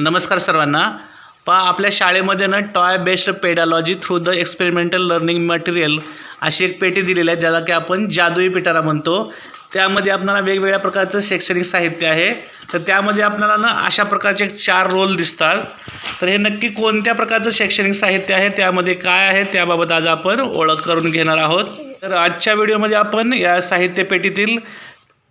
नमस्कार सर्वांना. पा आपल्या शाळेमध्ये ना toy based pedagogy through the experimental learning material अशी एक पेटी दिलेली आहे ज्याला की आपण जादुई पिटारा म्हणतो. त्यामध्ये आपल्याला वेगवेगळ्या प्रकारचं शैक्षणिक साहित्य आहे. तर त्यामध्ये आपल्याला ना अशा प्रकारचे चार रोल दिसतात. तर हे नक्की कोणत्या प्रकारचं शैक्षणिक साहित्य आहे त्यामध्ये काय आहे त्याबाबत आज आपण ओळख करून घेणार आहोत. तर आजच्या व्हिडिओमध्ये आपण या साहित्य पेटीतील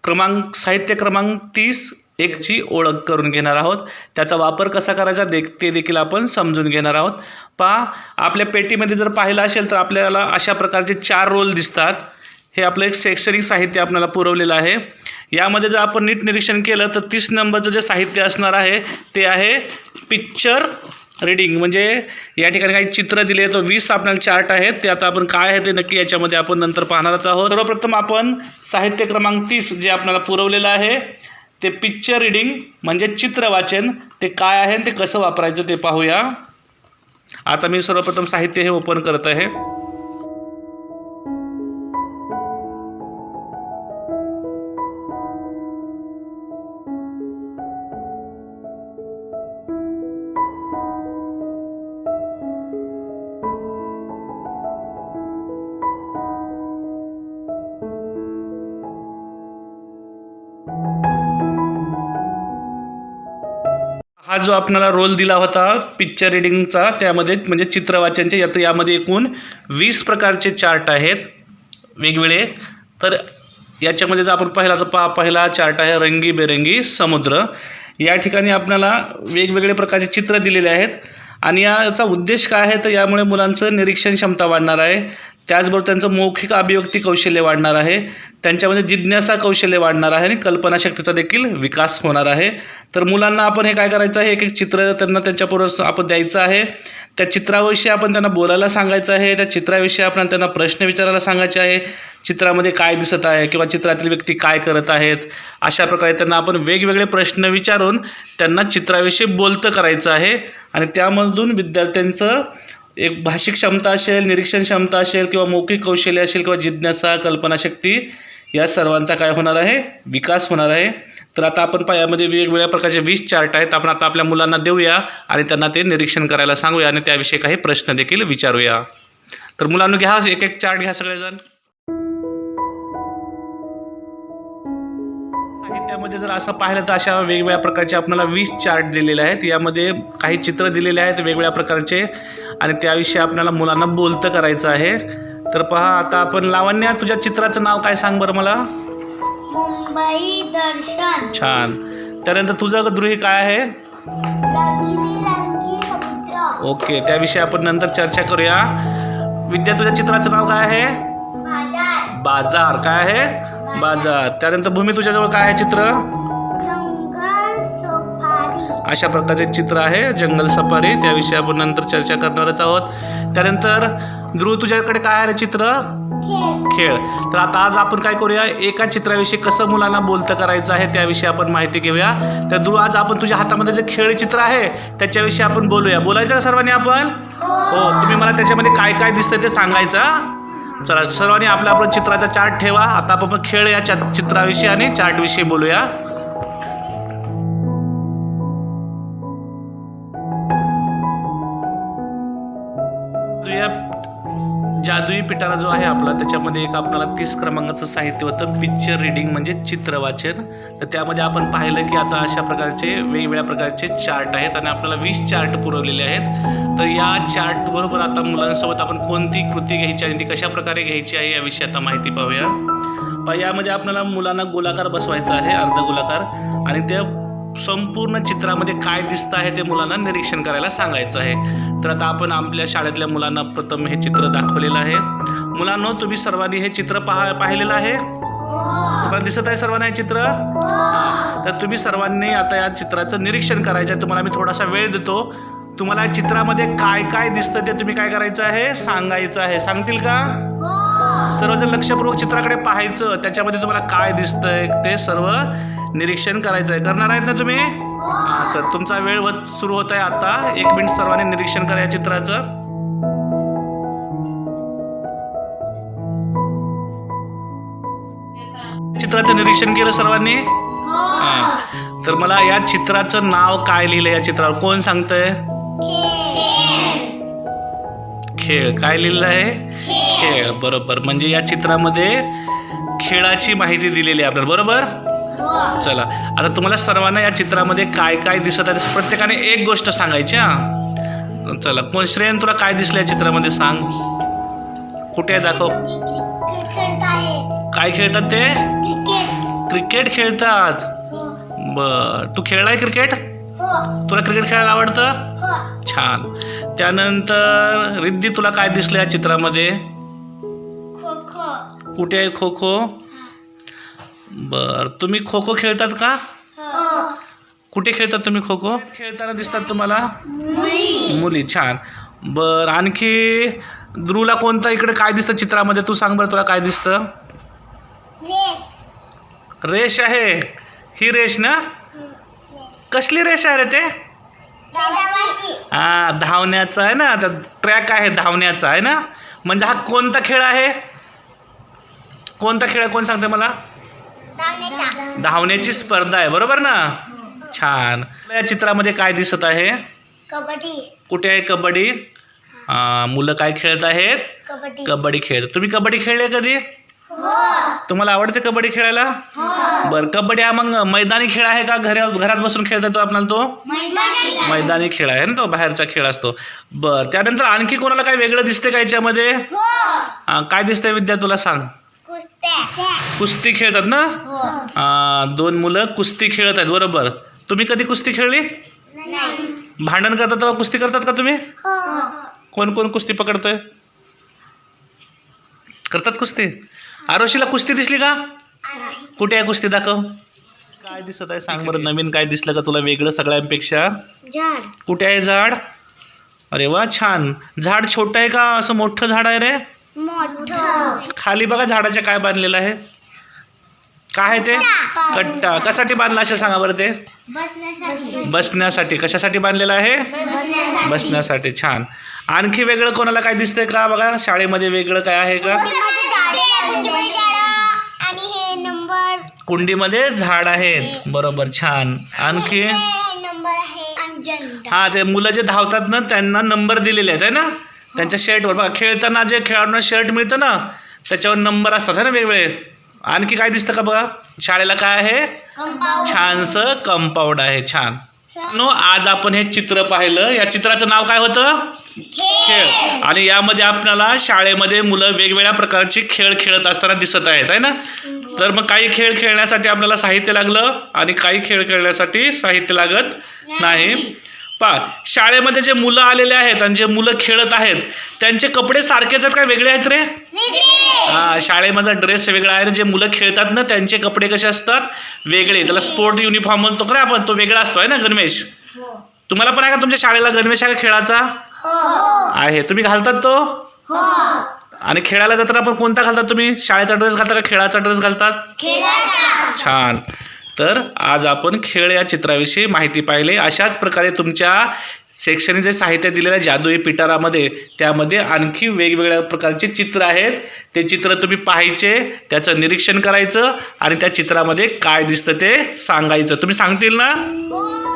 क्रमांक साहित्य क्रमांक तीस एकची ओळख करून घेणार आहोत. त्याचा वापर कसा करायचा दे ते देखील आपण समजून घेणार आहोत. पहा आपल्या पेटीमध्ये जर पाहिलं असेल तर आपल्याला अशा प्रकारचे चार रोल दिसतात. हे आपलं एक शैक्षणिक साहित्य आपल्याला पुरवलेलं आहे. यामध्ये जर आपण नीट निरीक्षण केलं तर तीस नंबरचं जे साहित्य असणार आहे ते आहे पिक्चर रीडिंग म्हणजे या ठिकाणी काही चित्र दिले तर वीस आपल्याला चार्ट आहेत. ते आता आपण काय आहे ते नक्की याच्यामध्ये आपण नंतर पाहणारच आहोत. सर्वप्रथम आपण साहित्य क्रमांक तीस जे आपल्याला पुरवलेलं आहे ते पिक्चर रीडिंग म्हणजे चित्र वाचन ते काय आहे आणि ते कसं वापरायचं ते पाहूया. आता मी सर्वप्रथम साहित्य हे ओपन करत आहे. हा जो आपल्याला रोल दिला होता पिक्चर रिडिंगचा त्यामध्ये म्हणजे चित्रवाचनचे यात यामध्ये एकूण वीस प्रकारचे चार्ट आहेत वेगवेगळे. तर याच्यामध्ये जर आपण पाहिला तर पा पहिला चार्ट आहे रंगीबेरंगी समुद्र. या ठिकाणी आपल्याला वेगवेगळे प्रकारचे चित्र दिलेले आहेत. आणि याचा उद्देश काय आहे? तर यामुळे मुलांचं निरीक्षण क्षमता वाढणार आहे. त्याचबरोबर त्यांचं मौखिक अभिव्यक्ती कौशल्य वाढणार आहे. त्यांच्यामध्ये जिज्ञासा कौशल्य वाढणार आहे आणि कल्पनाशक्तीचा देखील विकास होणार आहे. तर मुलांना आपण हे काय करायचं आहे? एक एक चित्र त्यांना त्यांच्याबरोबर आपण द्यायचं आहे. त्या चित्राविषयी आपण त्यांना बोलायला सांगायचं आहे. त्या चित्राविषयी आपण त्यांना प्रश्न विचारायला सांगायचे आहे. चित्रामध्ये काय दिसत आहे किंवा चित्रातील व्यक्ती काय करत आहेत? अशा प्रकारे त्यांना आपण वेगवेगळे प्रश्न विचारून त्यांना चित्राविषयी बोलतं करायचं आहे. आणि त्यामधून विद्यार्थ्यांचं एक भाषिक क्षमता असेल निरीक्षण क्षमता असेल किंवा मौखिक कौशल्य असेल किंवा जिज्ञासा कल्पनाशक्ती या सर्वांचा काय होणार आहे? विकास होणार आहे. तर आता आपण पा यामध्ये वेगवेगळ्या प्रकारचे वीस चार्ट आहेत. आपण आता आपल्या मुलांना देऊया आणि त्यांना ते निरीक्षण करायला सांगूया आणि त्याविषयी काही प्रश्न देखील विचारूया. तर मुलांना घ्या एक एक चार्ट घ्या सगळेजण. साहित्यामध्ये जर असं पाहिलं तर अशा वेगवेगळ्या प्रकारचे आपल्याला वीस चार्ट दिलेले आहेत. यामध्ये काही चित्र दिलेले आहेत वेगवेगळ्या प्रकारचे. आणि त्याविषयी आपल्याला मुलांना बोलतं करायचं आहे. तर पहा आता आपण लावण्या तुझ्या चित्राचं नाव काय सांग बरं मला? मुंबई दर्शन. छान. त्यानंतर तुझं गृही काय आहे? ओके त्याविषयी आपण नंतर चर्चा करूया. विद्या तुझ्या चित्राचं नाव काय आहे? बाजार. बाजार. काय आहे? बाजार. त्यानंतर भूमी तुझ्याजवळ काय आहे चित्र? अशा प्रकारचे चित्र आहे. जंगल सफारी त्याविषयी आपण नंतर चर्चा करणारच आहोत. त्यानंतर ध्रुव तुझ्याकडे काय आहे चित्र? खेळ. तर आता आज आपण काय करूया? एका चित्राविषयी कसं मुलांना बोलतं करायचं आहे त्याविषयी आपण माहिती घेऊया. तर ध्रुव आज आपण तुझ्या हातामध्ये जे खेळ चित्र आहे त्याच्याविषयी आपण बोलूया. बोलायचं का सर्वांनी आपण? हो. तुम्ही मला त्याच्यामध्ये काय काय दिसतं ते सांगायचं हा? चला सर्वांनी आपला आपला चित्राचा चार्ट ठेवा. आता आपण खेळ या चित्राविषयी आणि चार्टविषयी बोलूया. जादुई पिटारा जो आहे आपला त्याच्यामध्ये एक आपल्याला तीस क्रमांकाचं साहित्य होतं. पिक्चर रिडिंग म्हणजे चित्र वाचन तर त्यामध्ये आपण पाहिलं की आता अशा प्रकारचे वेगवेगळ्या प्रकारचे चार्ट आहेत आणि आपल्याला वीस चार्ट पुरवलेले आहेत. तर या चार्ट बरोबर आता मुलांसोबत आपण कोणती कृती घ्यायची आणि ती कशा प्रकारे घ्यायची आहे याविषयी आता माहिती पाहूया. पहा यामध्ये आपल्याला मुलांना गोलाकार बसवायचा आहे अर्ध गोलाकार आणि त्या संपूर्ण चित्रामध्ये काय दिसतं आहे ते मुलांना निरीक्षण करायला सांगायचं आहे. तर आता आपण आपल्या शाळेतल्या मुलांना प्रथम हे चित्र दाखवलेलं आहे. मुलांनो तुम्ही सर्वांनी हे चित्र पहा पाहिलेलं आहे? तुम्हाला दिसत आहे सर्वांना हे चित्र? तर तुम्ही सर्वांनी आता या चित्राचं निरीक्षण करायचं आहे. तुम्हाला मी थोडासा वेळ देतो. तुम्हाला या चित्रामध्ये काय काय दिसतं ते तुम्ही काय करायचं आहे? सांगायचं आहे. सांगतील का? सर्वजण लक्षपूर्वक चित्राकडे पाहायचं. त्याच्यामध्ये तुम्हाला काय दिसतंय ते सर्व निरीक्षण करायचं आहे. करणार आहेत ना तुम्ही? तर तुमचा वेळ होत सुरू होत आहे आता. एक मिनिट सर्वांनी निरीक्षण करा या चित्राचं. चित्राचं निरीक्षण केलं सर्वांनी? हा. तर तर मला या चित्राचं नाव काय लिहिलं या चित्रावर? कोण सांगतंय? खेळ. काय लिहिलं आहे? खेळ. बरोबर. म्हणजे या चित्रामध्ये खेळाची माहिती दिलेली आहे आपल्याला. बरोबर? चला. आता तुम्हाला सर्वांना या चित्रामध्ये काय काय दिसत आहे? प्रत्येकाने एक गोष्ट सांगायची हा. चला. कोण श्रेयन तुला काय दिसलं या चित्रामध्ये सांग. कुठे आहे? दाखव. काय खेळतात ते? क्रिकेट क्रिकेट खेळतात. हो बर. तू खेळलाय क्रिकेट? तुला क्रिकेट खेळायला आवडतं? छान. त्यानंतर रिद्धी तुला काय दिसलं या चित्रामध्ये? कुठे आहे खो खो बर. तुम्ही खो खो खेळतात का? हो. कुठे खेळतात तुम्ही खो खो खेळताना दिसतात तुम्हाला? मुली. मुली छान. बर आणखी ध्रुवला कोणतं इकडे काय दिसतं चित्रामध्ये? तू सांग बरं तुला काय दिसतं? रेष आहे. ही रेष ना? कसली रेष आहे रे ते? हा धावण्याचा आहे ना? ट्रॅक आहे धावण्याचा आहे ना? म्हणजे हा कोणता खेळ आहे? कोणता खेळ आहे? कोण सांगते मला? धावण्याचा स्पर्धा आहे बरोबर ना? छान. या चित्रामध्ये काय दिसत आहे? कबड्डी. कुठे आहे कबड्डी? मुलं काय खेळत आहेत? कबड्डी. कबड्डी खेळ. तुम्ही कबड्डी खेळले कधी? हो. तुम्हाला आवडते कबड्डी खेळायला? हो. बरं कबड्डी हा मग मैदानी खेळ आहे का? घरी घरात बसून खेळता येतो आपल्याला तो? मैदानी खेळ. आहे ना तो बाहेरचा खेळ असतो. बरं त्यानंतर आणखी कोणाला काय वेगळं दिसते का याच्यामध्ये? हो. काय दिसतंय विद्या तुला सांग. कुस्ती खेळतात ना? हो. हा, दोन मुलं कुस्ती खेळत आहेत बरोबर. तुम्ही कधी कुस्ती खेळली? नाही. भांडण करतात तेव्हा कुस्ती करतात का तुम्ही? हो. कोण कोण कुस्ती पकडतोय? करतात कुस्ती? आरोशीला कुस्ती दिसली का? कुठे आहे कुस्ती? दाखव. काय दिसत आहे? सांग बरं नवीन काय दिसलं का तुला वेगळं सगळ्यांपेक्षा? झाड. कुठे आहे झाड? अरे वा छान. झाड छोटं आहे का? असं मोठं झाड आहे रे? मोठं. खाली बघा झाडाच्या काय बांधलेलं आहे. काय आहे ते? कट्टा. कशासाठी बांधला असं सांगा बरं ते? बसण्यासाठी. बसण्यासाठी. कशासाठी बांधलेलं आहे? बसण्यासाठी. बसण्यासाठी. छान. आणखी वेगळं कोणाला काय दिसतंय का बघा? शाळेमध्ये वेगळं काय आहे का? आणि हे नंबर कुंडीमध्ये झाड आहेत. बरोबर. छान. आणखी? नंबर आहे. हा ते मुलं जे धावतात ना त्यांना नंबर दिलेले आहेत है ना? त्यांच्या शर्टवर बघा खेळताना जे खेळाडूंना शर्ट मिळतं ना त्याच्यावर नंबर असतात है ना वेगवेगळे. आणखी काय दिसतं का बघा? शाळेला काय आहे? छानसं कंपाऊंड आहे छान. नो आज आपण हे चित्र पाहिलं. या चित्राचं नाव काय होतं? खेळ. आणि यामध्ये आपल्याला शाळेमध्ये मुलं वेगवेगळ्या प्रकारचे खेळ खेळत असताना दिसत आहेत आहे ना? तर मग काही खेळ खेळण्यासाठी आपल्याला साहित्य लागलं आणि काही खेळ खेळण्यासाठी साहित्य लागत नाही. पा शाळेमध्ये जे मुलं आलेले आहेत आणि जे मुलं खेळत आहेत त्यांचे कपडे सारखेच आहेत काय वेगळे आहेत रे? हा शाळेमधला ड्रेस वेगळा आहे जे मुलं खेळतात ना त्यांचे कपडे कसे असतात? वेगळे. त्याला स्पोर्ट युनिफॉर्म म्हणतो खरं आपण? तो वेगळा असतो आहे ना गणवेश? तुम्हाला पण आहे का तुमच्या शाळेला गणवेश आहे का खेळाचा आहे. तुम्ही घालतात तो? आणि खेळायला जाताना पण कोणता घालतात तुम्ही? शाळेचा ड्रेस घालता का खेळाचा ड्रेस घालतात? छान. तर आज आपण खेळ या चित्राविषयी माहिती पाहिली. अशाच प्रकारे तुमच्या शैक्षणिक जे साहित्य दिलेलं आहे जादुई पिटारामध्ये त्यामध्ये आणखी वेगवेगळ्या प्रकारचे चित्र आहेत. ते चित्र तुम्ही पाहायचे त्याचं निरीक्षण करायचं आणि त्या चित्रामध्ये काय दिसतं ते सांगायचं. तुम्ही सांगतील ना? हो.